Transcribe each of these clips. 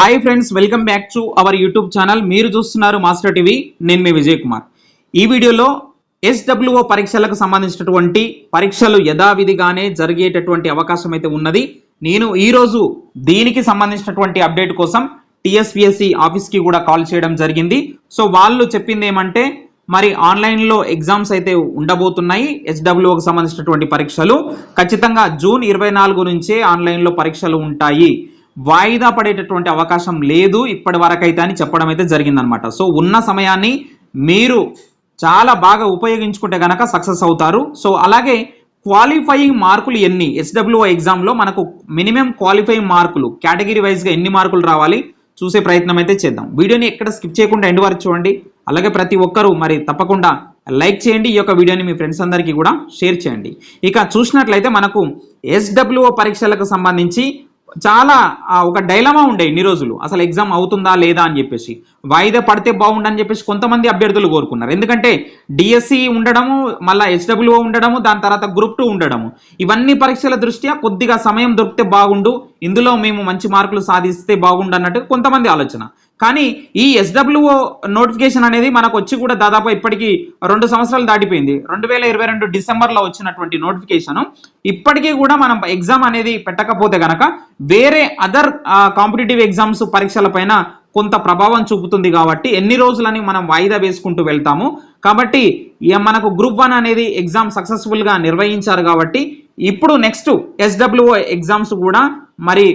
Hi friends welcome back to our YouTube channel మీరు చూస్తున్నారు master TV నేను మీ విజయ్ కుమార్ ఈ వీడియోలో ఎస్డబ్ల్యూఓ పరీక్షలకు సంబంధించినటువంటి పరీక్షలు యథావిధిగానే జరిగేటటువంటి అవకాశం అయితే ఉన్నది. నేను ఈరోజు దీనికి సంబంధించినటువంటి అప్డేట్ కోసం టిఎస్పిఎస్సి ఆఫీస్కి కూడా కాల్ చేయడం జరిగింది. సో వాళ్ళు చెప్పింది ఏమంటే మరి ఆన్లైన్లో ఎగ్జామ్స్ అయితే ఉండబోతున్నాయి హెచ్డబ్ల్యూకి సంబంధించినటువంటి పరీక్షలు. ఖచ్చితంగా జూన్ ఇరవై నాలుగు నుంచే ఆన్లైన్లో పరీక్షలు ఉంటాయి. వాయిదా పడేటటువంటి అవకాశం లేదు ఇప్పటి వరకైతే అని చెప్పడం అయితే జరిగిందనమాట సో ఉన్న సమయాన్ని మీరు చాలా బాగా ఉపయోగించుకుంటే గనక సక్సెస్ అవుతారు. సో అలాగే క్వాలిఫైయింగ్ మార్కులు ఎన్ని? ఎస్డబ్ల్యూఓ ఎగ్జామ్లో మనకు మినిమం క్వాలిఫైయింగ్ మార్కులు కేటగిరీ వైజ్గా ఎన్ని మార్కులు రావాలి? చూసే ప్రయత్నం అయితే చేద్దాం. వీడియోని ఎక్కడ స్కిప్ చేయకుండా ఎండ్ వరకు చూడండి. అలాగే ప్రతి ఒక్కరూ మరి తప్పకుండా లైక్ చేయండి. ఈ యొక్క వీడియోని మీ ఫ్రెండ్స్ అందరికీ కూడా షేర్ చేయండి. ఇక చూసినట్లయితే మనకు ఎస్డబ్ల్యూఓ పరీక్షలకు సంబంధించి చాలా ఒక డైలమా ఉండే ఇన్ని రోజులు. అసలు ఎగ్జామ్ అవుతుందా లేదా అని చెప్పేసి. వాయిదా పడితే బాగుండని చెప్పేసి కొంతమంది అభ్యర్థులు కోరుకున్నారు. ఎందుకంటే డిఎస్సి ఉండడము మళ్ళీ హెచ్డబ్ల్యూఓ ఉండడము దాని తర్వాత గ్రూప్ టూ ఉండడము. ఇవన్నీ పరీక్షల దృష్ట్యా కొద్దిగా సమయం దొరికితే బాగుండు. ఇందులో మేము మంచి మార్కులు సాధిస్తే బాగుండు అన్నట్టు కొంతమంది ఆలోచన. కానీ ఈ ఎస్డబ్ల్యూఓ నోటిఫికేషన్ అనేది మనకు వచ్చి కూడా దాదాపు ఇప్పటికీ రెండు సంవత్సరాలు దాటిపోయింది. రెండు వేల ఇరవై రెండు డిసెంబర్లో వచ్చినటువంటి నోటిఫికేషన్ ఇప్పటికీ కూడా మనం ఎగ్జామ్ అనేది పెట్టకపోతే గనక వేరే అదర్ కాంపిటేటివ్ ఎగ్జామ్స్ పరీక్షల పైన కొంత ప్రభావం చూపుతుంది కాబట్టి ఎన్ని రోజులని మనం వాయిదా వేసుకుంటూ వెళ్తాము. కాబట్టి మనకు గ్రూప్ వన్ అనేది ఎగ్జామ్ సక్సెస్ఫుల్గా నిర్వహించారు కాబట్టి ఇప్పుడు నెక్స్ట్ ఎస్డబ్ల్యూఓ ఎగ్జామ్స్ కూడా మరి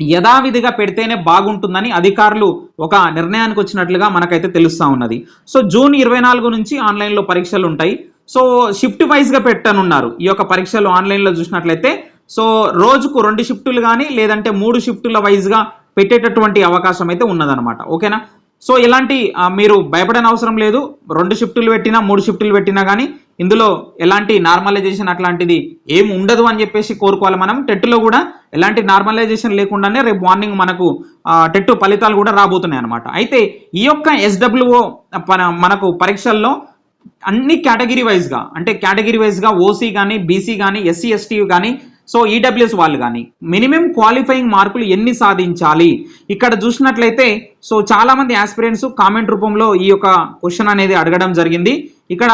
యథావిధిగా పెడితేనే బాగుంటుందని అధికారులు ఒక నిర్ణయానికి వచ్చినట్లుగా మనకైతే తెలుస్తూ ఉన్నది. సో జూన్ ఇరవై నాలుగు నుంచి ఆన్లైన్లో పరీక్షలు ఉంటాయి. సో షిఫ్ట్ వైజ్గా పెట్టనున్నారు. ఈ యొక్క పరీక్షలు ఆన్లైన్లో చూసినట్లయితే సో రోజుకు రెండు షిఫ్టులు కానీ లేదంటే మూడు షిఫ్టుల వైజ్గా పెట్టేటటువంటి అవకాశం అయితే ఉన్నదనమాట ఓకేనా? సో ఇలాంటి మీరు భయపడని అవసరం లేదు. రెండు షిఫ్టులు పెట్టినా మూడు షిఫ్టులు పెట్టినా కానీ ఇందులో ఎలాంటి నార్మలైజేషన్ అట్లాంటిది ఏం ఉండదు అని చెప్పేసి కోరుకోవాలి మనం. టెట్లో కూడా ఎలాంటి నార్మలైజేషన్ లేకుండానే రేపు మార్నింగ్ మనకు టెట్టు టెట్ ఫలితాలు కూడా రాబోతున్నాయి అనమాట అయితే ఈ యొక్క ఎస్డబ్ల్యూఓ మనకు పరీక్షల్లో అన్ని కేటగిరీ వైజ్గా అంటే కేటగిరీ వైజ్గా ఓసీ కానీ బీసీ కానీ ఎస్సీ ఎస్టీ కానీ సో ఈడబ్ల్యూఎస్ వాళ్ళు కానీ మినిమం క్వాలిఫైయింగ్ మార్కులు ఎన్ని సాధించాలి? ఇక్కడ చూసినట్లయితే సో చాలా మంది ఆస్పిరెంట్స్ కామెంట్ రూపంలో ఈ యొక్క క్వశ్చన్ అనేది అడగడం జరిగింది. ఇక్కడ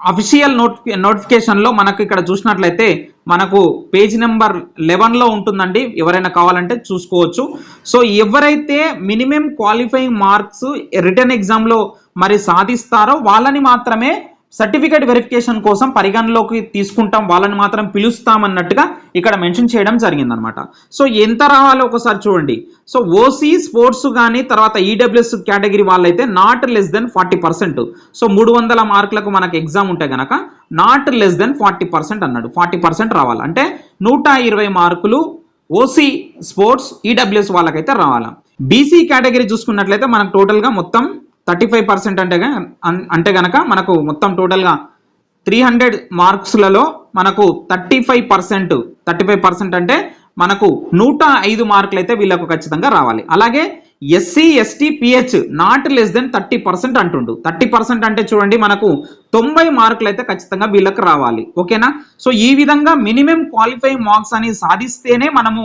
అఫిషియల్ నోటిఫి నోటిఫికేషన్లో మనకు ఇక్కడ చూసినట్లయితే మనకు పేజ్ నెంబర్ లెవెన్లో ఉంటుందండి. ఎవరైనా కావాలంటే చూసుకోవచ్చు. సో ఎవరైతే మినిమం క్వాలిఫైయింగ్ మార్క్స్ రిటర్న్ ఎగ్జామ్లో మరి సాధిస్తారో వాళ్ళని మాత్రమే సర్టిఫికేట్ వెరిఫికేషన్ కోసం పరిగణలోకి తీసుకుంటాం వాళ్ళని మాత్రం పిలుస్తామన్నట్టుగా ఇక్కడ మెన్షన్ చేయడం జరిగిందనమాట సో ఎంత రావాలో ఒకసారి చూడండి. సో ఓసీ స్పోర్ట్స్ కానీ తర్వాత ఈడబ్ల్యూఎస్ కేటగిరీ వాళ్ళైతే not less than forty percent so మూడు వందల మార్కులకు మనకు ఎగ్జామ్ ఉంటే గనక not less than forty percent అన్నాడు. ఫార్టీ పర్సెంట్ రావాలి? అంటే నూట ఇరవై మార్కులు ఓసీ స్పోర్ట్స్ ఈడబ్ల్యూఎస్ వాళ్ళకైతే రావాలా? బీసీ కేటగిరీ చూసుకున్నట్లయితే మనకు టోటల్గా మొత్తం థర్టీ ఫైవ్ పర్సెంట్ అంటే అంటే గనక మనకు మొత్తం టోటల్గా త్రీ హండ్రెడ్ మార్క్స్లలో మనకు thirty five percent thirty five percent అంటే మనకు నూట ఐదు మార్కులు అయితే వీళ్ళకు ఖచ్చితంగా రావాలి. అలాగే SC ST PH not less than thirty percent అంటుండు. థర్టీ పర్సెంట్ అంటే చూడండి మనకు తొంభై మార్కులు అయితే ఖచ్చితంగా వీళ్ళకి రావాలి. ఓకేనా? సో ఈ విధంగా మినిమం క్వాలిఫైయింగ్ మార్క్స్ అని సాధిస్తేనే మనము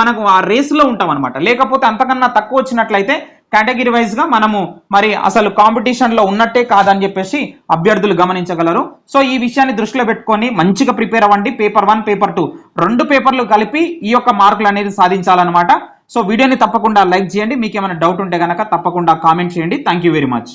మనకు ఆ రేస్లో ఉంటాం అనమాట లేకపోతే అంతకన్నా తక్కువ వచ్చినట్లయితే కేటగిరీ వైజ్గా మనము మరి అసలు కాంపిటీషన్లో ఉన్నట్టే కాదని చెప్పేసి అభ్యర్థులు గమనించగలరు. సో ఈ విషయాన్ని దృష్టిలో పెట్టుకొని మంచిగా ప్రిపేర్ అవ్వండి. పేపర్ వన్ పేపర్ టూ రెండు పేపర్లు కలిపి ఈ యొక్క మార్కులు అనేది సాధించాలన్నమాట. సో వీడియోని తప్పకుండా లైక్ చేయండి. మీకు ఏమైనా డౌట్ ఉంటే కనుక తప్పకుండా కామెంట్ చేయండి. Thank you very much.